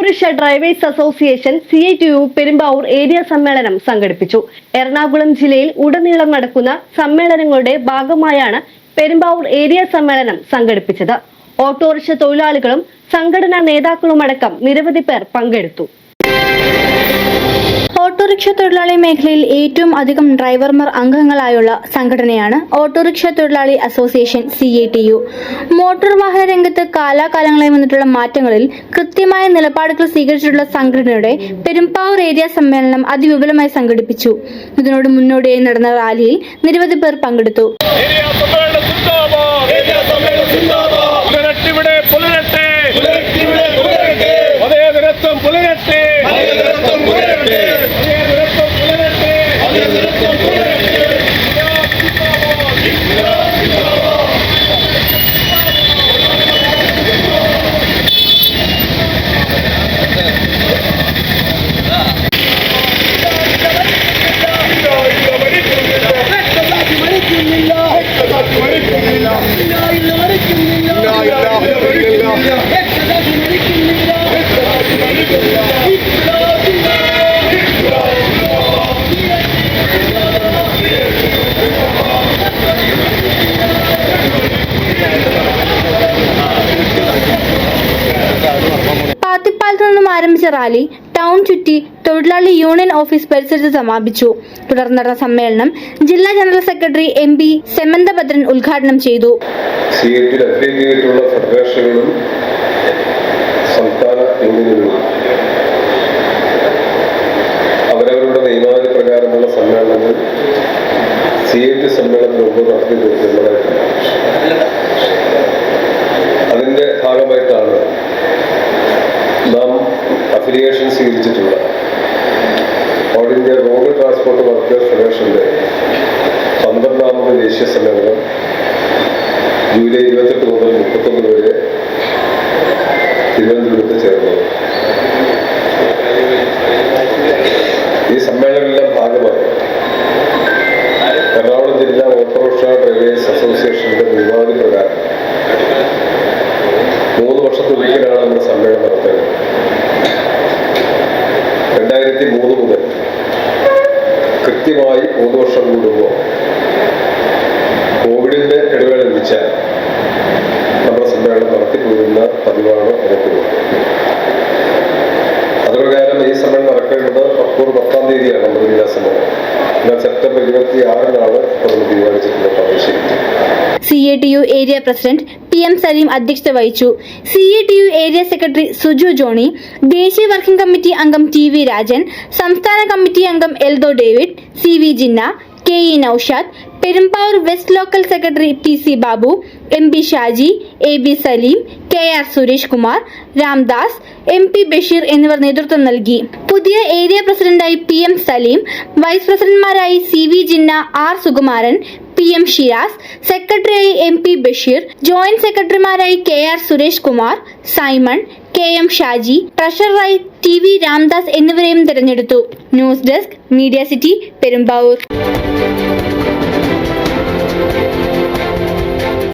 Autorickshaw drivers association C I T U Perumbavoor area സമ്മേളനം സംഘടിപ്പിച്ചു. എറണാകുളം ജില്ലയിൽ ഉടനീളം നടക്കുന്ന സമ്മേളനങ്ങളുടെ ഭാഗമായാണ് പെരുമ്പാവൂർ ഏരിയ സമ്മേളനം സംഘടിപ്പിച്ചത്. ഓട്ടോറിക്ഷ തൊഴിലാളികളും സംഘടനാ നേതാക്കളുമടക്കം നിരവധി പേർ പങ്കെടുത്തു. ഓട്ടോറിക്ഷ തൊഴിലാളി മേഖലയിൽ ഏറ്റവും അധികം ഡ്രൈവർമാർ അംഗങ്ങളായുള്ള സംഘടനയാണ് ഓട്ടോറിക്ഷ തൊഴിലാളി association C A T U. Motor വാഹന രംഗത്ത് കാലാകാലങ്ങളായി വന്നിട്ടുള്ള മാറ്റങ്ങളിൽ കൃത്യമായ നിലപാടുകൾ സ്വീകരിച്ചിട്ടുള്ള സംഘടനയുടെ പെരുമ്പാവൂർ ഏരിയ സമ്മേളനം അതിവിപുലമായി സംഘടിപ്പിച്ചു. ഇതിനോട് മുന്നോടിയായി നടന്ന റാലിയിൽ നിരവധി പേർ പങ്കെടുത്തു. La ilahe illallah. പാത്തിപ്പാലത്ത് നിന്നും ആരംഭിച്ച റാലി ടൗൺ ചുറ്റി തൊഴിലാളി യൂണിയൻ ഓഫീസ് പരിസരത്ത് സമാപിച്ചു. തുടർന്ന് സമ്മേളനം ജില്ലാ general secretary M P Samanthabhadran ഉദ്ഘാടനം ചെയ്തു. അവരവരുടെ നിയമാവലി പ്രകാരമുള്ള സമ്മേളനങ്ങൾ സി എ ടി സമ്മേളനത്തിന് മുമ്പ് നടത്തി തീർക്കുന്നതായിട്ടുണ്ട് അതിന്റെ ഭാഗമായിട്ടാണ് affiliation സ്വീകരിച്ചിട്ടുള്ള all India road transport workers ഫെഡറേഷന്റെ പന്ത്രണ്ടാമത് ദേശീയ സമ്മേളനം ജൂലൈ ഇരുപത്തെട്ട് മുതൽ മുപ്പത്തൊന്ന് വരെ തിരുവനന്തപുരത്ത് ചേർന്നത് രണ്ടായിരത്തി മൂന്ന് മുതൽ കൃത്യമായി മൂന്ന് വർഷം കൂടുമ്പോൾ കോവിഡിന്റെ ഇടവേള ലഭിച്ചാൽ നമ്മുടെ സമ്മേളനം നടത്തിപ്പോരുന്ന പതിവാണ് നമുക്കുള്ളത് അതുപ്രകാരം ഈ സമ്മേളനം നടക്കേണ്ടത് ഒക്ടോബർ പത്താം തീയതിയാണ് നമ്മുടെ ജില്ലാ സമ്മേളനം എന്നാൽ സെപ്റ്റംബർ ഇരുപത്തി ആറിനാണ് നമ്മൾ തീരുമാനിച്ചിട്ടുള്ള C A T U area president P M Saleem അധ്യക്ഷത വഹിച്ചു. C E T U area secretary Suju Johny ദേശീയ വർക്കിംഗ് കമ്മിറ്റി അംഗം ടി വി രാജൻ സംസ്ഥാന കമ്മിറ്റി അംഗം Eldho David C V Jinna K E Noushad Perumbavoor west local secretary P C Babu M P Shaji A B Saleem K R Suresh Kumar Ramdas M P Basheer എന്നിവർ നേതൃത്വം നൽകി. പുതിയ area പ്രസിഡന്റായി P M Saleem vice പ്രസിഡന്റ്മാരായി C V Jinna R Sukumaran P M Shiyas സെക്രട്ടറിയായി M P Basheer joint സെക്രട്ടറിമാരായി K R Suresh Kumar Simon K M Shaji ട്രഷററായി T V Ramdas എന്നിവരെയും തിരഞ്ഞെടുത്തു. News desk media city Perumbavoor.